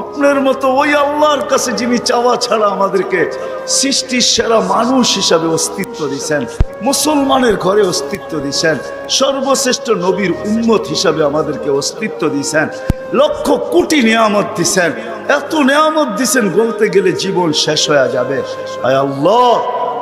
আপনার মতো ওই আল্লাহর কাছে যিনি চাওয়া ছাড়া আমাদেরকে সৃষ্টির সেরা মানুষ হিসাবে অস্তিত্ব দিছেন মুসলমানের ঘরে অস্তিত্ব দিছেন সর্বশ্রেষ্ঠ নবীর উম্মত হিসাবে আমাদেরকে অস্তিত্ব দিছেন লক্ষ কোটি নিয়ামত দিছেন এত নিয়ামত দিছেন বলতে গেলে জীবন শেষ হয়ে যাবে। আয় আল্লাহ,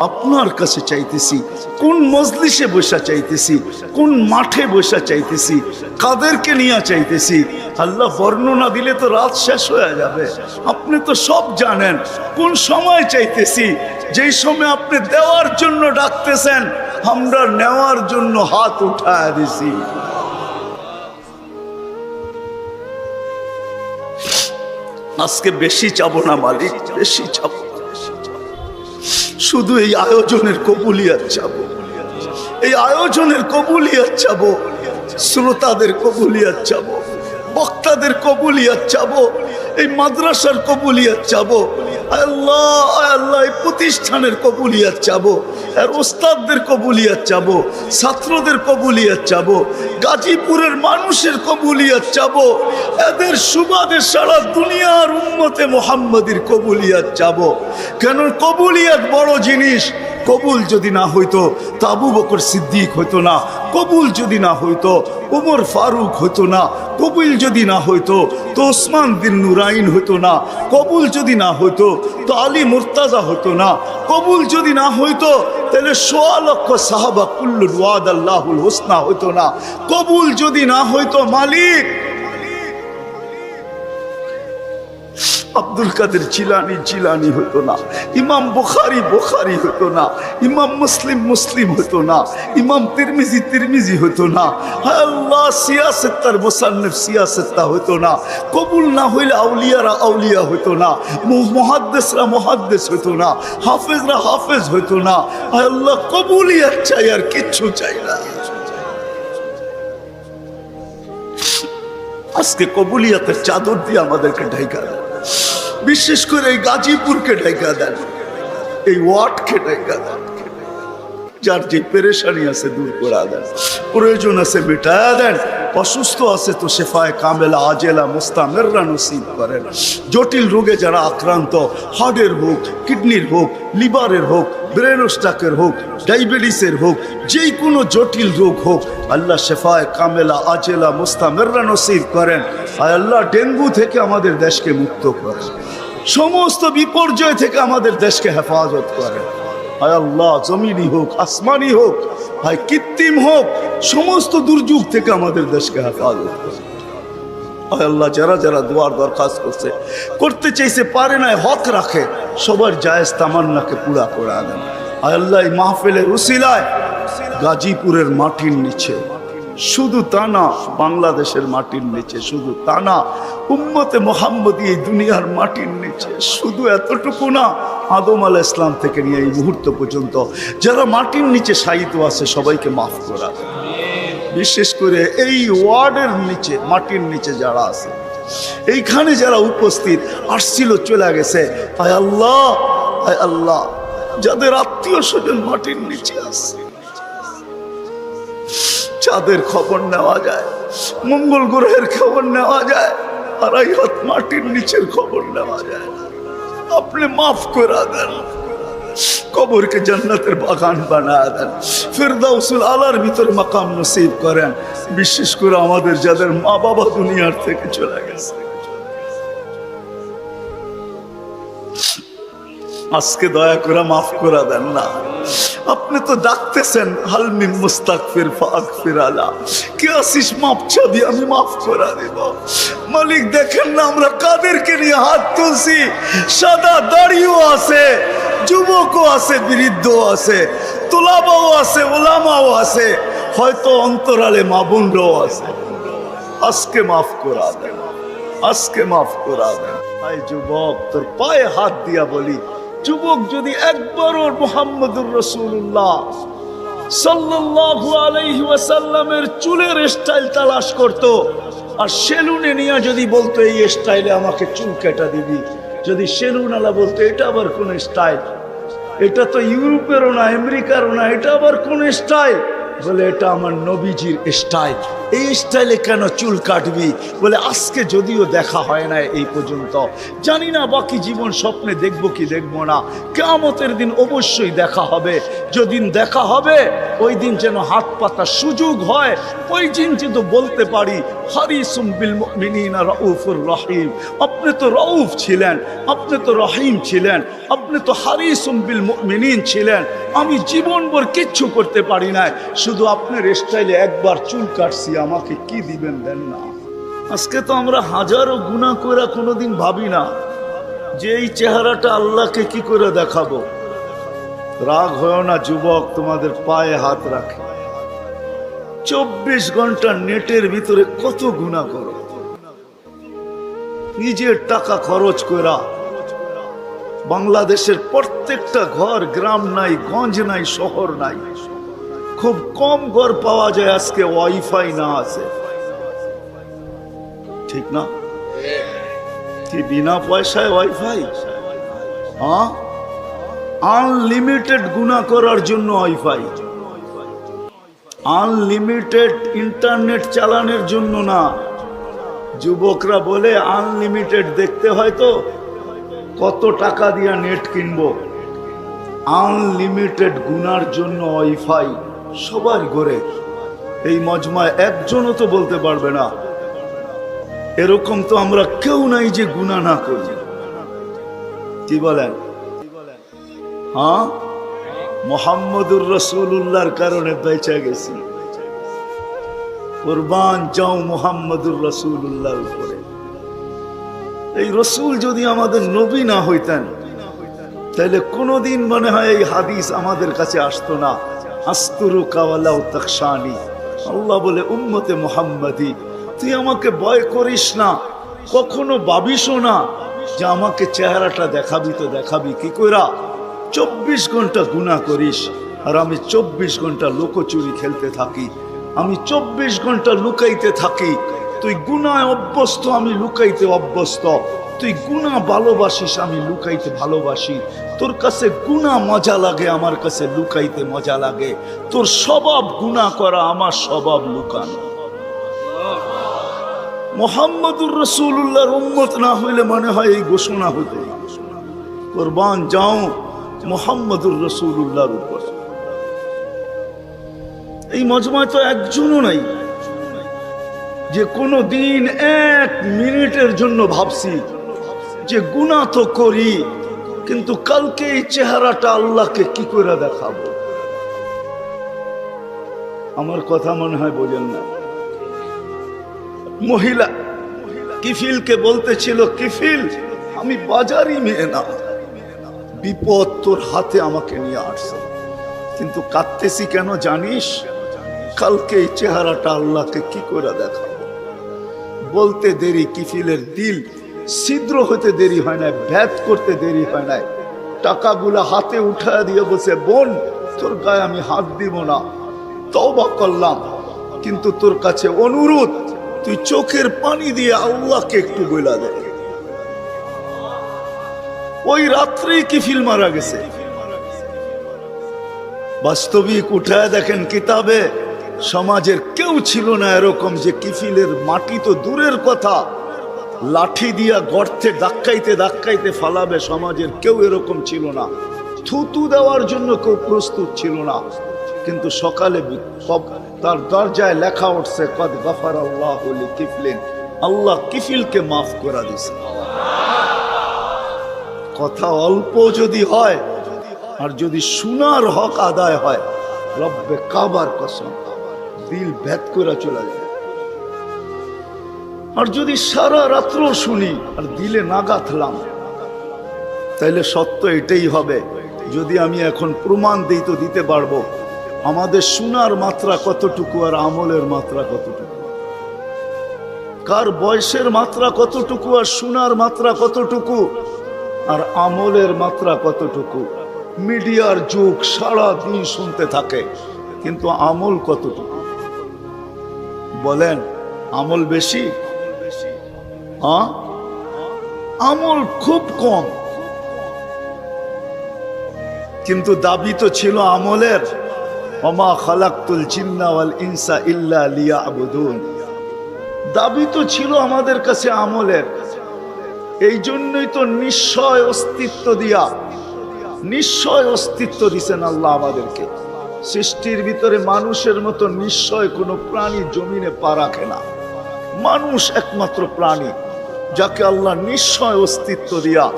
আপনার কাছে চাইতেছি, কোন মজলিসে বসা চাইতেছি, কোন মাঠে বসা চাইতেছি, কাদেরকে নিয়ে চাইতেছি আল্লাহ বর্ণনা দিলে তো রাত শেষ হয়ে যাবে। আপনি তো সব জানেন। কোন সময় চাইতেছি? যেই সময় আপনি দেওয়ার জন্য ডাকতেছেন, আমরা নেওয়ার জন্য হাত উঠায় দিছি। আজকে বেশি চাবো না মালিক, বেশি চাবো। শুধু এই আয়োজনের কবুলিয়াত চাবো। এই আয়োজনের কবুলিয়াত চাবো। শ্রোতাদের কবুলিয়াত চাবো। বক্তাদের কবুলিয়াত চাবো, এই মাদ্রাসার কবুলিয়াত চাবো, আল্লাহ আল্লাহ, এই প্রতিষ্ঠানের কবুলিয়াত চাবো, আর ওস্তাদদের কবুলিয়াত চাবো, ছাত্রদের কবুলিয়াত চাবো, গাজীপুরের মানুষের কবুলিয়াত চাবো, এদের সুবাদে সারা দুনিয়ার উন্মতে মোহাম্মদীর কবুলিয়াত চাবো। কেন কবুলিয়াত বড় জিনিস? কবুল যদি না হইতো তাবু বকর সিদ্দিক হইতো না কবুল যদি না হইতো, উমর ফারুক হইতো না, কবুল যদি না হইতো, তো ওসমান বিন নুরাইন হইতো না, কবুল যদি না হইতো, তো আলী মুর্তাজা হতো না, কবুল যদি না হইতো, তাহলে সোয়া লক্ষ সাহাবা কুল্লুল ওয়াদ আল্লাহুল হোসনা হইতো না, কবুল যদি না হইতো মালিক আব্দুল কাদের চিলানি চিলানি হতো না, ইমাম বুখারি বুখারি হতো না, ইমাম মুসলিম মুসলিম হতো না, ইমাম তিরমিজি তিরমিজি হতো না। আল্লাহ, সিয়াসেত্তার মোসান্নেফ সিয়াসেত্তা হতো না। কবুল না হইলে আউলিয়ারা আউলিয়া হতো না। মহাদ্দেসরা মহাদ্দেস হতো না। হাফেজরা হাফেজ হতো না। আল্লাহ, কবুলই আর চাই আর কিচ্ছু চাই না। আজকে কবুলিয়াতের চাদর দিয়ে আমাদেরকে ঢাইকা দেন। বিশেষ করে এই গাজীপুরকে ঢাইকা দেন, এই ওয়ার্ডকে ঢাইকা দেন, যার যে পেরেশানি আছে দূর করে দেন, প্রয়োজন আছে মেটায়া দেন, অসুস্থ আছে তো শেফায় কামেলা, আজেলা মুস্তামেররা নসিব করেন। জটিল রোগে যারা আক্রান্ত হার্টের হোক, কিডনির হোক, লিভারের হোক, ব্রেন স্ট্রাকের হোক, ডায়াবেটিসের হোক, যেই কোনো জটিল রোগ হোক আল্লাহ শেফায় কামেলা, আজেলা, মুস্তামেররা নসিব করেন। আর আল্লাহ ডেঙ্গু থেকে আমাদের দেশকে মুক্ত করেন। সমস্ত বিপর্যয় থেকে আমাদের দেশকে হেফাজত করেন। হায় আল্লাহ জমিনি হোক আসমানি হোক হায় কৃত্রিম হোক, সমস্ত দুর্যোগ থেকে আমাদের দেশকে হেফাজত করুন। আল্লাহ যারা যারা দুয়ার দরখাস্ত করছে, করতে চাইছে, পারে না হক রাখে, সবার জায়েজ তামান্নাকে পুরা করে হায় আল্লাহ মাহফিলের উসিলায় গাজীপুরের মাটির নিচে। শুধু তা না, বাংলাদেশের মাটির নিচে শুধু তা না, উম্মতে মোহাম্মদী এই দুনিয়ার মাটির নিচে শুধু এতটুকু না, আদম আল ইসলাম থেকে নিয়ে এই মুহূর্ত পর্যন্ত যারা মাটির নিচে সাহিত্য আছে সবাইকে মাফ করা। বিশেষ করে এই ওয়ার্ডের নিচে, মাটির নিচে যারা আছে। এইখানে যারা উপস্থিত, আসছিল, চলে গেছে। আয় আল্লাহ আয় আল্লাহ, যাদের আত্মীয় স্বজন মাটির নিচে আছে। চাঁদের খবর নেওয়া যায়, মঙ্গল গ্রহের খবর নেওয়া যায় আর এই হাত মাটির নিচের খবর নেওয়া যায়। আপনি মাফ করে দেন, কবরকে জান্নাতের বাগান বানা দেন, ফেরদাউসুল আলার ভিতর মাকাম নসিব করেন, বিশেষ করে আমাদের যাদের মা বাবা দুনিয়ার থেকে চলে গেছে। আজকে দয়া করে মাফ করে দেন না। আপনি তো ডাকতেছেন হালমি মুস্তাকফির ফাকফির আলা। কে আসিস মাপ চাবি, আমি মাফ করে দেব। মালিক, দেখেন না আমরা কাদেরকে নিয়ে হাত তুলছি। সাদা দাড়িও আছে, যুবকও আছে, বৃদ্ধও আছে, তোলাবাও আছে, ওলামাও আছে, হয়তো অন্তরালে মা বোনরাও আছে। আজকে মাফ করা দেন, আজকে মাফ করা দেন। ভাই, যুবক, তোর পায়ে হাত দিয়া বলি যুবক যদি একবারও মোহাম্মদুর রসুল্লাহ সাল্লাল্লাহু আলাইহি ওয়াসাল্লামের চুলের স্টাইল তালাশ করত, আর সেলুনে নিয়ে যদি বলতো, এই স্টাইলে আমাকে চুল কেটা দিবি। যদি সেলুন আলা বলতো, এটা আবার কোন স্টাইল এটা তো ইউরোপেরও না, আমেরিকারও না, এটা আবার কোন স্টাইল বলে, এটা আমার নবীজির স্টাইল এই স্টাইলে কেন চুল কাটবি? বলে, আজকে যদিও দেখা হয় না এই পর্যন্ত। জানি না বাকি জীবন স্বপ্নে দেখব কি দেখব না। কেয়ামতের দিন অবশ্যই দেখা হবে। যেদিন দেখা হবে, ওই দিন যেন হাত পাতার সুযোগ হয়। ওই দিন যেন বলতে পারি, হারিসুম বিল মুমিনিনা রাউফুর রহিম। আপনি তো রউফ ছিলেন, আপনি তো রহিম ছিলেন, আপনি তো হারিসুম বিল মুমিনিন ছিলেন। আমি জীবনভর কিচ্ছু করতে পারি না শুধু আপনার স্টাইলে একবার চুল কাটছি আমাকে কি দিবেন দেন না। আজকে তো আমরা হাজারো গুণা করে কোনোদিন ভাবি না যে এই চেহারাটা আল্লাহকে কি করে দেখাবো। রাগ হয় না যুবক, তোমাদের পায়ে হাত রাখে। চব্বিশ ঘণ্টা নেটের ভিতরে কত গুণা করো। নিজের টাকা খরচ করা বাংলাদেশের প্রত্যেকটা ঘর, গ্রাম নাই, গঞ্জ নাই, শহর নাই। খুব কম ঘর পাওয়া যায় আজকে, ওয়াইফাই না আছে। ঠিক না? কি বিনা পয়সায় ওয়াইফাই? হ্যাঁ? আনলিমিটেড গুণা করার জন্য ওয়াইফাই। আনলিমিটেড ইন্টারনেট চালানোর জন্য না। যুবকরা বলে, আনলিমিটেড দেখতে হয় তো, কত টাকা দিয়া নেট কিনবো? আনলিমিটেড গুনার জন্য ওয়াইফাই। সবার ঘরে। এই মজমায় একজনও তো বলতে পারবে না। এরকম তো আমরা কেউ নাই যে গুণা না করি। কি বলেন? হ্যাঁ? মোহাম্মদুর রসুল্লাহর কারণে বেঁচে গেছি। কোরবান যাও মোহাম্মদুর রসুল্লাহর উপরে। এই রসুল যদি আমাদের নবী না হইতেন, তাহলে কোনোদিন মনে হয় এই হাদিস আমাদের কাছে আসতো না। আস্তুরু কাওয়ালাউ তকশানি আল্লাহ বলে, উম্মতে মোহাম্মদি, তুই আমাকে ভয় করিস না, কখনো ভাবিসও না যে আমাকে চেহারাটা দেখাবি তো দেখাবি কি কইরা। চব্বিশ ঘণ্টা গুণা করিস আর আমি চব্বিশ ঘণ্টা লোকচুরি খেলতে থাকি। আমি চব্বিশ ঘণ্টা লুকাইতে থাকি। তুই গুনায় অভ্যস্ত, আমি লুকাইতে অভ্যস্ত। তুই গুণা ভালোবাসিস, আমি লুকাইতে ভালোবাসি। তোর কাছে গুণা মজা লাগে, আমার কাছে লুকাইতে মজা লাগে। তোর স্বভাব গুণা করা, আমার স্বভাব লুকানো। মোহাম্মদুর রসুল্লাহর উম্মত না হইলে মনে হয় এই ঘোষণা হতো কোরবান যাও মোহাম্মদুর রসুল্লাহর উপর। এই মজমায় তো একজনও নাই। যে কোনো দিন এক মিনিটের জন্য ভাবছি যে গুণা তো করি, কিন্তু কালকে এই চেহারাটা আল্লাহকে কি করে দেখাবো? আমার কথা মনে হয় বোঝেন না। মহিলা, কিফিলকে বলতেছিল, কিফিল, আমি বাজারই মেয়ে না। বিপদ তোর হাতে আমাকে নিয়ে আসছে। কিন্তু কাঁদতেছি কেন জানিস? কালকে এই চেহারাটা আল্লাহকে কি করে দেখাবো? বলতে দেরি কিফিলের দিল। ছিদ্র হতে দেরি হয় না ভ্যাত করতে দেরি হয় না টাকাগুলো হাতে উঠায় দিয়ে বসে বোন, তোর গায়ে আমি হাত দিব না। তওবা করলাম, কিন্তু তোর কাছে অনুরোধ, তুই চোখের পানি দিয়ে আল্লাহকে একটু বইলা দে। ওই রাত্রেই কিফিল মারা গেছে। বাস্তবিক উঠায় দেখেন কিতাবে, সমাজের কেউ ছিল না এরকম যে কিফিলের মাটি তো দূরের কথা। লাঠি দিয়া গর্তে ধাক্কাইতে ধাক্কাইতে ফালাবে সমাজের কেউ এরকম ছিল না। থুতু দেওয়ার জন্য কেউ প্রস্তুত ছিল না। কিন্তু সকালে তার দরজায় লেখা উঠছে, কদ গফার আল্লাহ কিফলিন আল্লাহ কিফিলকে মাফ করা দিছে। কথা অল্প যদি হয়, আর যদি শোনার হক আদায় হয়, রব্বে কাবার কসম। দিল ভেদ করে চলে যায়। আর যদি সারা রাত্র শুনি, আর দিলে না গাঁথলাম তাইলে সত্য এটাই হবে, যদি আমি এখন প্রমাণ দিই তো দিতে পারব, আমাদের শোনার মাত্রা কতটুকু আর আমলের মাত্রা কতটুকু? কার বয়সের মাত্রা কতটুকু আর শোনার মাত্রা কতটুকু? আর আমলের মাত্রা কতটুকু? মিডিয়ার যুগ সারা দিন শুনতে থাকে, কিন্তু আমল কতটুকু? বলেন, আমল বেশি? আমল খুব কম। কিন্তু দাবি তো ছিল আমলের। ওমা খালাক্তুল জিন্না ওয়াল ইনসা ইল্লা লিয়াবুদুন। দাবি তো ছিল আমাদের কাছে আমলের। এই জন্যই তো নিশ্চয় অস্তিত্ব দিয়া, নিশ্চয় অস্তিত্ব দিছেন আল্লাহ আমাদেরকে। সৃষ্টির ভিতরে মানুষের মতো নিশ্চয় কোনো প্রাণী জমিনে পা রাখে না। মানুষ একমাত্র প্রাণী। যাকে আল্লাহ নিশ্চয় অস্তিত্ব দিয়া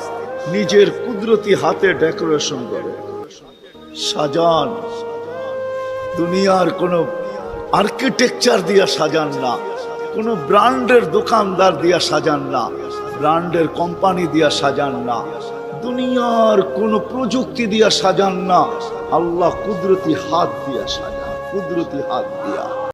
নিজের কুদরতি হাতে ডেকোরেশন করে। সাজান। দুনিয়ার কোনো আর্কিটেকচার দিয়া সাজান না। কোনো ব্র্যান্ডের দোকানদার দিয়া সাজান না। ব্র্যান্ডের কোম্পানি দিয়া সাজান না। দুনিয়ার কোনো প্রযুক্তি দিয়া সাজান না। আল্লাহ কুদরতি হাত দিয়া সাজান। কুদরতি হাত দিয়া।